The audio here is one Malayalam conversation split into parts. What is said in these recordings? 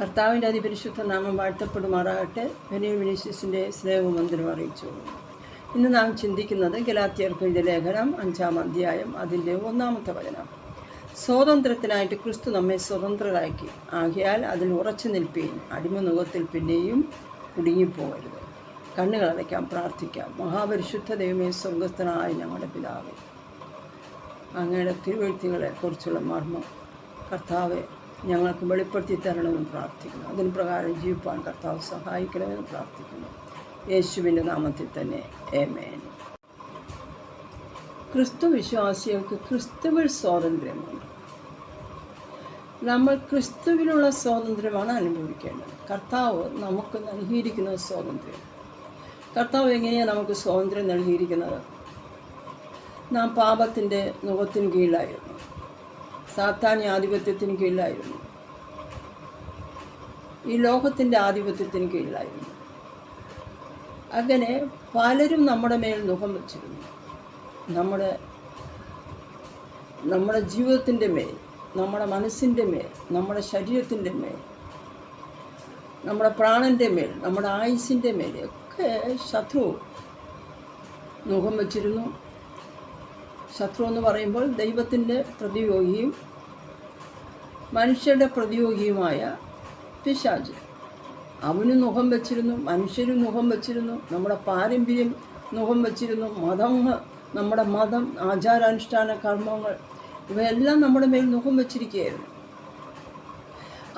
കർത്താവിന്റെ അതിപരിശുദ്ധ നാമം വാഴ്ത്തപ്പെടുമാറാകട്ടെ. വെനിയ വിനീഷ്യസിന്റെ സ്നേഹമന്ത്രം അറിയിച്ചു. ഇന്ന് നാം ചിന്തിക്കുന്നത് ഗലാത്തിയർക്ക് എഴുതിയ ലേഖനം അഞ്ചാം അധ്യായം അതിന്റെ ഒന്നാമത്തെ വചനം. സ്വാതന്ത്ര്യത്തിനായിട്ട് ക്രിസ്തു നമ്മെ സ്വതന്ത്രരാക്കി. ആകിയാൽ അതിൽ ഉറച്ചു നിൽപ്പീൻ അടിമനുഖത്തിൽ പിന്നെയും കുടുങ്ങിപ്പോകരുത്. കണ്ണുകൾ അടയ്ക്കാം പ്രാർത്ഥിക്കാം. മഹാപരിശുദ്ധ ദൈവമേ സ്വർഗസ്ഥനായ ഞങ്ങളുടെ പിതാവ്. അങ്ങയുടെ തിരുവഴുത്തികളെ കുറിച്ചുള്ള മർമ്മം. കർത്താവെ ഞങ്ങൾക്ക് വെളിപ്പെടുത്തി തരണമെന്ന് പ്രാർത്ഥിക്കുന്നു. അതിന് പ്രകാരം ജീവിപ്പാൻ കർത്താവ് സഹായിക്കണമെന്ന് പ്രാർത്ഥിക്കുന്നു. യേശുവിന്റെ നാമത്തിൽ തന്നെ. ഏമേൻ ക്രിസ്തു വിശ്വാസികൾക്ക് ക്രിസ്തുവിൽ സ്വാതന്ത്ര്യമുണ്ട്. നമ്മൾ ക്രിസ്തുവിലുള്ള സ്വാതന്ത്ര്യമാണ് അനുഭവിക്കേണ്ടത്. കർത്താവ് നമുക്ക് നൽകിയിരിക്കുന്ന സ്വാതന്ത്ര്യം. കർത്താവ് എങ്ങനെയാണ് നമുക്ക് സ്വാതന്ത്ര്യം നൽകിയിരിക്കുന്നത്? നാം പാപത്തിന്റെ മുഖത്തിന് കീഴിലായിരുന്നു. സാത്താന്യ ആധിപത്യത്തിന് കീഴിലായിരുന്നു. ഈ ലോകത്തിന്റെ ആധിപത്യത്തിന് കീഴിലായിരുന്നു. അങ്ങനെ പലരും നമ്മുടെ മേൽ മുഖം വച്ചിരുന്നു. നമ്മുടെ നമ്മുടെ ജീവിതത്തിന്റെ മേൽ നമ്മുടെ മനസ്സിന്റെ മേൽ നമ്മുടെ ശരീരത്തിന്റെ മേൽ നമ്മുടെ പ്രാണന്റെ മേൽ നമ്മുടെ ആയുസിന്റെ മേൽ ഒക്കെ ശത്രു മുഖം വച്ചിരുന്നു. ശത്രു എന്ന് പറയുമ്പോൾ ദൈവത്തിന്റെ പ്രതിയോഗിയും മനുഷ്യരുടെ പ്രതിയോഗിയുമായ പിശാജ് അവനും മുഖം വച്ചിരുന്നു മനുഷ്യരും മുഖം വച്ചിരുന്നു നമ്മുടെ പാരമ്പര്യം മുഖം വച്ചിരുന്നു മതങ്ങൾ നമ്മുടെ മതം ആചാരാനുഷ്ഠാന കർമ്മങ്ങൾ ഇവയെല്ലാം നമ്മുടെ മേൽ മുഖം വച്ചിരിക്കുകയായിരുന്നു.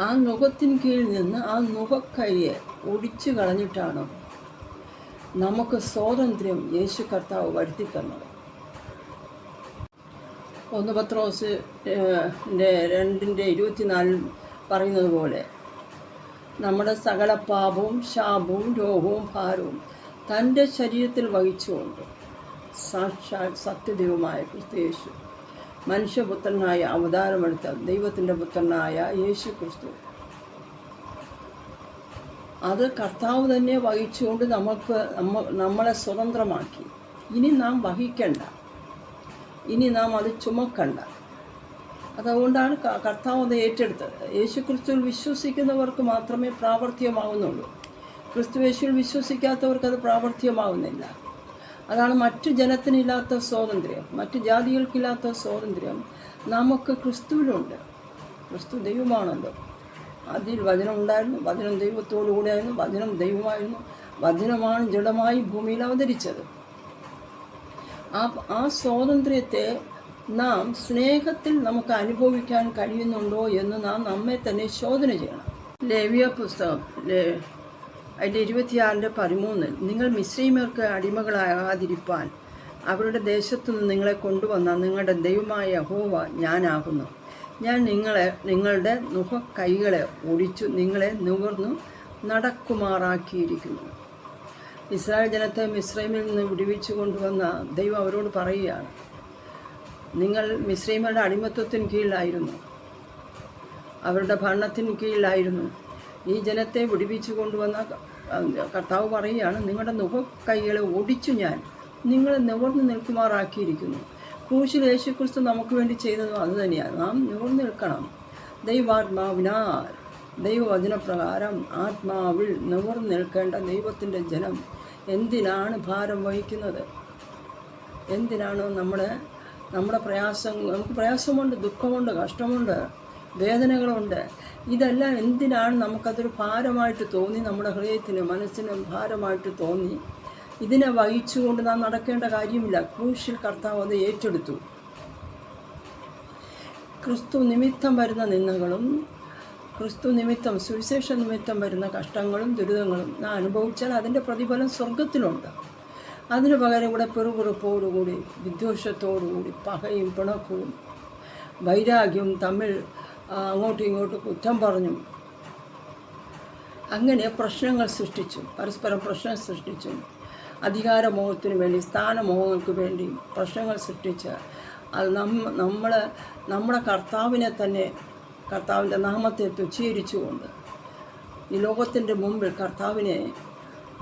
ആ മുഖത്തിന് കീഴിൽ നിന്ന് ആ മുഖക്കൈയെ ഒടിച്ചു കളഞ്ഞിട്ടാണ് നമുക്ക് സ്വാതന്ത്ര്യം യേശു കർത്താവ് വരുത്തി തന്നത്. ഒന്ന് പത്രോസ് രണ്ടിന്റെ ഇരുപത്തിനാലിൽ പറയുന്നത് പോലെ നമ്മുടെ സകല പാപവും ശാപവും രോഗവും ഭാരവും തന്റെ ശരീരത്തിൽ വഹിച്ചുകൊണ്ട് സാക്ഷാൽ സത്യദൈവമായ ക്രിസ്തു മനുഷ്യപുത്രനായ അവതാരമെടുത്ത ദൈവത്തിന്റെ പുത്രനായ യേശു ക്രിസ്തു അത് കർത്താവ് തന്നെ വഹിച്ചുകൊണ്ട് നമുക്ക് നമ്മ നമ്മളെ സ്വതന്ത്രമാക്കി. ഇനി നാം വഹിക്കണ്ട. ഇനി നാം അത് ചുമക്കണ്ട. അതുകൊണ്ടാണ് കർത്താവ് അത് ഏറ്റെടുത്തത്. യേശു ക്രിസ്തുവിൽ വിശ്വസിക്കുന്നവർക്ക് മാത്രമേ പ്രാവർത്തികമാവുന്നുള്ളൂ. ക്രിസ്തു യേശുവിൽ വിശ്വസിക്കാത്തവർക്ക് അത് പ്രാവർത്തികമാവുന്നില്ല. അതാണ് മറ്റു ജനത്തിനില്ലാത്ത സ്വാതന്ത്ര്യം മറ്റു ജാതികൾക്കില്ലാത്ത സ്വാതന്ത്ര്യം നമുക്ക് ക്രിസ്തുവിലുണ്ട്. ക്രിസ്തു ദൈവമാണല്ലോ. അതിൽ വചനം ഉണ്ടായിരുന്നു വചനം ദൈവത്തോടു കൂടെയായിരുന്നു വചനം ദൈവമായിരുന്നു വചനമാണ് ജഡമായി ഭൂമിയിൽ അവതരിച്ചത്. ആ ആ സ്വാതന്ത്ര്യത്തെ നാം സ്നേഹത്തിൽ നമുക്ക് അനുഭവിക്കാൻ കഴിയുന്നുണ്ടോ എന്ന് നാം നമ്മെ തന്നെ ശോധന ചെയ്യണം. ലേവിയ പുസ്തകം അതിന്റെ ഇരുപത്തിയാറിന്റെ പതിമൂന്നിൽ നിങ്ങൾ മിശ്രീമർക്ക് അടിമകളാകാതിരിപ്പാൻ അവരുടെ ദേശത്തു നിന്ന് നിങ്ങളെ കൊണ്ടുവന്ന നിങ്ങളുടെ ദൈവമായ ഹോവ ഞാനാകുന്നു. ഞാൻ നിങ്ങളെ നിങ്ങളുടെ നുഹ കൈകളെ ഒടിച്ചു നിങ്ങളെ നുകർന്നു നടക്കുമാറാക്കിയിരിക്കുന്നു. ഇസ്രായേൽ ജനത്തെ മിശ്രൈമിൽ നിന്ന് വിടുവിച്ചു കൊണ്ടുവന്ന ദൈവം അവരോട് പറയുകയാണ് നിങ്ങൾ മിശ്രൈമയുടെ അടിമത്വത്തിന് കീഴിലായിരുന്നു. അവരുടെ ഭരണത്തിന് കീഴിലായിരുന്നു. ഈ ജനത്തെ വിടുവിച്ചു കൊണ്ടുവന്ന കർത്താവ് പറയുകയാണ് നിങ്ങളുടെ നുക കൈകളെ ഒടിച്ചു ഞാൻ നിങ്ങളെ നിവർന്നു നിൽക്കുമാറാക്കിയിരിക്കുന്നു. ക്രൂശിൽ യേശുക്രിസ്തു നമുക്ക് വേണ്ടി ചെയ്തതും അതുതന്നെയാണ് നാം നിവർന്നു നിൽക്കണം. ദൈവാത്മാവിനാൽ ദൈവവചനപ്രകാരം ആത്മാവിൽ നിവർന്നു നിൽക്കേണ്ട ദൈവത്തിന്റെ ജനം എന്തിനാണ് ഭാരം വഹിക്കുന്നത്? എന്തിനാണ് നമ്മുടെ നമ്മുടെ പ്രയാസം നമുക്ക് പ്രയാസമുണ്ട് ദുഃഖമുണ്ട് കഷ്ടമുണ്ട് വേദനകളുണ്ട്. ഇതെല്ലാം എന്തിനാണ് നമുക്കതൊരു ഭാരമായിട്ട് തോന്നി? നമ്മുടെ ഹൃദയത്തിന് മനസ്സിന് ഭാരമായിട്ട് തോന്നി. ഇതിനെ വഹിച്ചുകൊണ്ട് നാം നടക്കേണ്ട കാര്യമില്ല. ക്രൂശിൽ കർത്താവ് അത് ഏറ്റെടുത്തു. ക്രിസ്തു നിമിത്തം വരുന്ന നിന്ദകളും ക്രിസ്തു നിമിത്തം സുവിശേഷ നിമിത്തം വരുന്ന കഷ്ടങ്ങളും ദുരിതങ്ങളും നാം അനുഭവിച്ചാൽ അതിന്റെ പ്രതിഫലം സ്വർഗത്തിലുണ്ട് അതിനു പകരം ഇവിടെ പെറുപുറപ്പോടുകൂടി വിദ്വേഷത്തോടുകൂടി പകയും പിണക്കവും വൈരാഗ്യവും തമ്മിൽ അങ്ങോട്ടും ഇങ്ങോട്ടും കുറ്റം പറഞ്ഞു. അങ്ങനെ പ്രശ്നങ്ങൾ സൃഷ്ടിച്ചു പരസ്പരം പ്രശ്നം സൃഷ്ടിച്ചു അധികാരമോഹത്തിന് വേണ്ടി സ്ഥാനമോഹങ്ങൾക്ക് വേണ്ടി പ്രശ്നങ്ങൾ സൃഷ്ടിച്ച് അത് നമ്മ നമ്മൾ നമ്മുടെ കർത്താവിനെ തന്നെ കർത്താവിന്റെ നാമത്തെ തുച്ഛീകരിച്ചുകൊണ്ട് ഈ ലോകത്തിന്റെ മുമ്പിൽ കർത്താവിനെ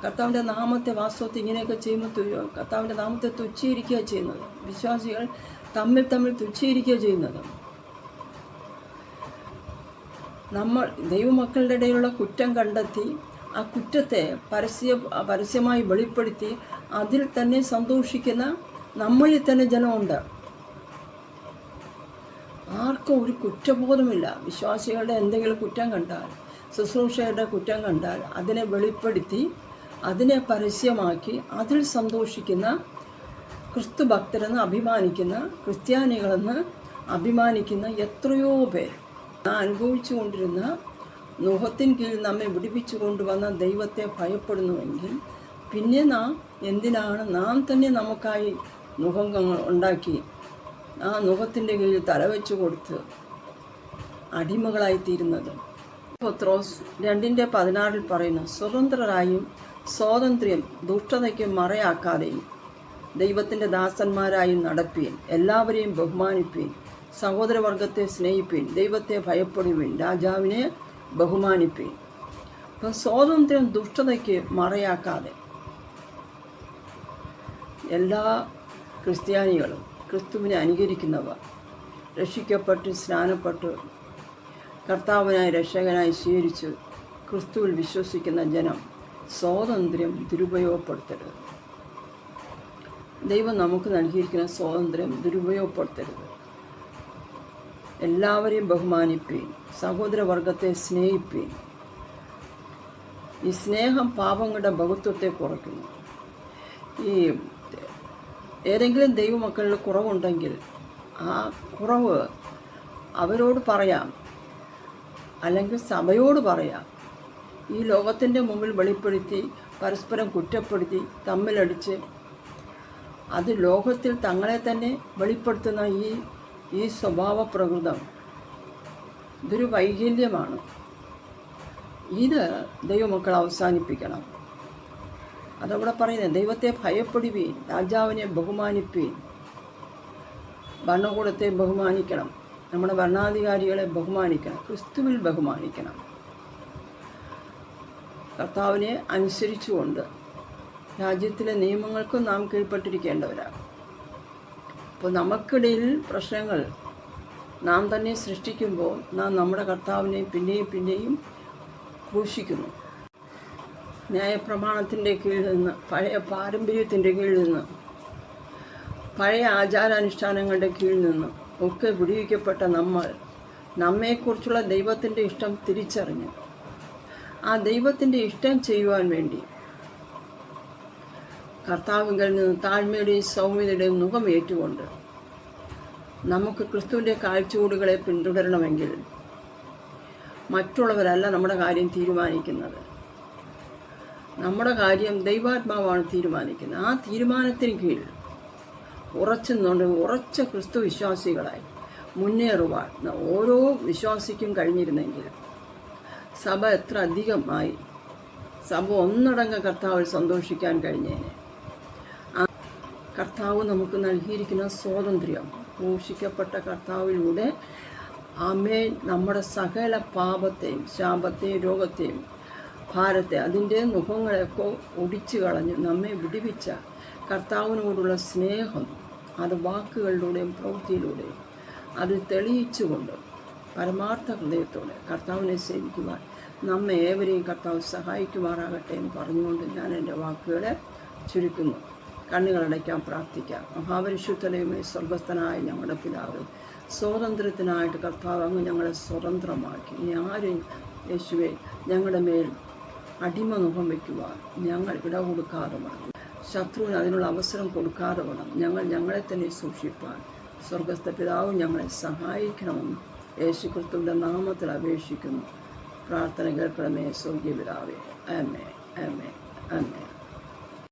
കർത്താവിന്റെ നാമത്തെ വാസ്തവത്തിൽ ഇങ്ങനെയൊക്കെ ചെയ്യുമ്പോൾ കർത്താവിന്റെ നാമത്തെ തുച്ഛീകരിക്കുക ചെയ്യുന്നത്. വിശ്വാസികൾ തമ്മിൽ തമ്മിൽ തുച്ഛീകരിക്കുക ചെയ്യുന്നത്. നമ്മൾ ദൈവമക്കളുടെ ഇടയിലുള്ള കുറ്റം കണ്ടെത്തി ആ കുറ്റത്തെ പരസ്യ പരസ്യമായി വെളിപ്പെടുത്തി അതിൽ തന്നെ സന്തോഷിക്കുന്ന നമ്മളിൽ തന്നെ ജനമുണ്ട്. ആർക്കും ഒരു കുറ്റബോധമില്ല. വിശ്വാസികളുടെ എന്തെങ്കിലും കുറ്റം കണ്ടാൽ ശുശ്രൂഷയുടെ കുറ്റം കണ്ടാൽ അതിനെ വെളിപ്പെടുത്തി അതിനെ പരസ്യമാക്കി അതിൽ സന്തോഷിക്കുന്ന ക്രിസ്തു ഭക്തരെന്ന് അഭിമാനിക്കുന്ന ക്രിസ്ത്യാനികളെന്ന് അഭിമാനിക്കുന്ന എത്രയോ പേർ അനുഭവിച്ചു കൊണ്ടിരുന്ന നുഹത്തിൻ കീഴിൽ നമ്മെ വിടിപ്പിച്ചു കൊണ്ടുവന്ന ദൈവത്തെ ഭയപ്പെടുന്നുവെങ്കിൽ പിന്നെ നാം എന്തിനാണ്? നാം തന്നെ നമുക്കായി മുഖം ഉണ്ടാക്കി ആ മുഖത്തിന്റെ കീഴിൽ തലവെച്ചു കൊടുത്ത് അടിമകളായിത്തീരുന്നത്. പത്രോസ് രണ്ടിന്റെ പതിനാറിൽ പറയുന്നു സ്വതന്ത്രരായും സ്വാതന്ത്ര്യം ദുഷ്ടതയ്ക്ക് മറയാക്കാതെയും ദൈവത്തിന്റെ ദാസന്മാരായും നടപ്പീൻ എല്ലാവരെയും ബഹുമാനിപ്പീൻ സഹോദരവർഗത്തെ സ്നേഹിപ്പീൻ ദൈവത്തെ ഭയപ്പെടുവീൻ രാജാവിനെ ബഹുമാനിപ്പീൻ. അപ്പം സ്വാതന്ത്ര്യം ദുഷ്ടതയ്ക്ക് മറയാക്കാതെ എല്ലാ ക്രിസ്ത്യാനികളും ക്രിസ്തുവിനെ അനുകരിക്കുന്നവർ രക്ഷിക്കപ്പെട്ട് സ്നാനപ്പെട്ട്. കർത്താവിനായി രക്ഷകനായി സ്വീകരിച്ച് ക്രിസ്തുവിൽ വിശ്വസിക്കുന്ന ജനം സ്വാതന്ത്ര്യം ദുരുപയോഗപ്പെടുത്തരുത്. ദൈവം നമുക്ക് നൽകിയിരിക്കുന്ന സ്വാതന്ത്ര്യം ദുരുപയോഗപ്പെടുത്തരുത്. എല്ലാവരെയും ബഹുമാനിപ്പീൻ സഹോദരവർഗത്തെ സ്നേഹിപ്പീൻ. ഈ സ്നേഹം പാപങ്ങളുടെ ബഹുത്വത്തെ കുറയ്ക്കുന്നു. ഈ ഏതെങ്കിലും ദൈവമക്കളിൽ കുറവുണ്ടെങ്കിൽ ആ കുറവ് അവരോട് പറയാം. അല്ലെങ്കിൽ സഭയോട് പറയാം. ഈ ലോകത്തിന്റെ മുമ്പിൽ വെളിപ്പെടുത്തി പരസ്പരം കുറ്റപ്പെടുത്തി തമ്മിലടിച്ച് അത് ലോകത്തിൽ തങ്ങളെ തന്നെ വെളിപ്പെടുത്തുന്ന ഈ ഈ സ്വഭാവ പ്രകൃതം ഇതൊരു വൈകല്യമാണ്. ഇത് ദൈവമക്കൾ അവസാനിപ്പിക്കണം. അതവിടെ പറയുന്നത് ദൈവത്തെ ഭയപ്പെടുവീൻ രാജാവിനെ ബഹുമാനിപ്പീൻ. ഭരണകൂടത്തെ ബഹുമാനിക്കണം. നമ്മുടെ ഭരണാധികാരികളെ ബഹുമാനിക്കണം. ക്രിസ്തുവിൽ ബഹുമാനിക്കണം. കർത്താവിനെ അനുസരിച്ചുകൊണ്ട് രാജ്യത്തിലെ നിയമങ്ങൾക്കും നാം കീഴ്പ്പെട്ടിരിക്കേണ്ടവരാണ്. അപ്പോൾ നമുക്കിടയിൽ പ്രശ്നങ്ങൾ നാം തന്നെ സൃഷ്ടിക്കുമ്പോൾ നാം നമ്മുടെ കർത്താവിനെ പിന്നെയും പിന്നെയും ക്രൂശിക്കുന്നു. ന്യായപ്രമാണത്തിന്റെ കീഴിൽ നിന്ന് പഴയ പാരമ്പര്യത്തിന്റെ കീഴിൽ നിന്ന് പഴയ ആചാരാനുഷ്ഠാനങ്ങളുടെ കീഴിൽ നിന്ന് ഒക്കെ വിടുവിക്കപ്പെട്ട നമ്മൾ നമ്മെക്കുറിച്ചുള്ള ദൈവത്തിന്റെ ഇഷ്ടം തിരിച്ചറിഞ്ഞു. ആ ദൈവത്തിന്റെ ഇഷ്ടം ചെയ്യുവാൻ വേണ്ടി കർത്താവിങ്കിൽ നിന്ന് താഴ്മയുടെയും സൗമ്യതയുടെയും മുഖം ഏറ്റുകൊണ്ട് നമുക്ക് ക്രിസ്തുവിന്റെ കാഴ്ചപ്പാടുകളെ പിന്തുടരണമെങ്കിൽ മറ്റുള്ളവരല്ല നമ്മുടെ കാര്യം തീരുമാനിക്കുന്നത്. നമ്മുടെ കാര്യം ദൈവാത്മാവാണ് തീരുമാനിക്കുന്നത്. ആ തീരുമാനത്തിന് കീഴിൽ ഉറച്ചു നിന്നുകൊണ്ട് ഉറച്ച ക്രിസ്തു വിശ്വാസികളായി മുന്നേറുവാൻ ഓരോ വിശ്വാസിക്കും കഴിഞ്ഞിരുന്നെങ്കിൽ സഭ എത്ര അധികമായി സഭ ഒന്നടങ്ങ കർത്താവിൽ സന്തോഷിക്കാൻ കഴിഞ്ഞേനെ. കർത്താവ് നമുക്ക് നൽകിയിരിക്കുന്ന സ്വാതന്ത്ര്യം ഘോഷിക്കപ്പെട്ട കർത്താവിലൂടെ. അമേ നമ്മുടെ സകല പാപത്തെയും ശാപത്തെയും രോഗത്തെയും ഭാരത്തെ അതിന്റെ മുഖങ്ങളെയൊക്കെ ഒടിച്ചു കളഞ്ഞ് നമ്മെ വിടിവിച്ച കർത്താവിനോടുള്ള സ്നേഹം അത് വാക്കുകളിലൂടെയും പ്രവൃത്തിയിലൂടെയും അത് തെളിയിച്ചുകൊണ്ട് പരമാർത്ഥ ഹൃദയത്തോടെ കർത്താവിനെ സേവിക്കുവാൻ നമ്മെ ഏവരെയും കർത്താവ് സഹായിക്കുമാറാകട്ടെ എന്ന് പറഞ്ഞുകൊണ്ട് ഞാൻ എന്റെ വാക്കുകളെ ചുരുക്കുന്നു. കണ്ണുകളടയ്ക്കാൻ പ്രാർത്ഥിക്കാം. മഹാപരിശുദ്ധനയുമായി സ്വർഗസ്ഥനായ ഞങ്ങളുടെ പിതാവ് സ്വാതന്ത്ര്യത്തിനായിട്ട് കർത്താവ് അങ്ങ് ഞങ്ങളെ സ്വതന്ത്രമാക്കി. ഇനി ആരും യേശുവെ ഞങ്ങളുടെ മേൽ അടിമ മുഖം വയ്ക്കുവാൻ ഞങ്ങൾ ഇട കൊടുക്കാതെ വേണം ശത്രുവിന് അതിനുള്ള അവസരം കൊടുക്കാതെ വേണം ഞങ്ങൾ ഞങ്ങളെ തന്നെ സൂക്ഷിപ്പാൻ. സ്വർഗസ്ഥ പിതാവ് ഞങ്ങളെ സഹായിക്കണമെന്ന് യേശു ക്രിസ്തുവിന്റെ നാമത്തിൽ അപേക്ഷിക്കുന്നു. പ്രാർത്ഥന കേൾക്കണമേ സ്വർഗീയ പിതാവേ. അമ്മേ അമ്മേ ആമേ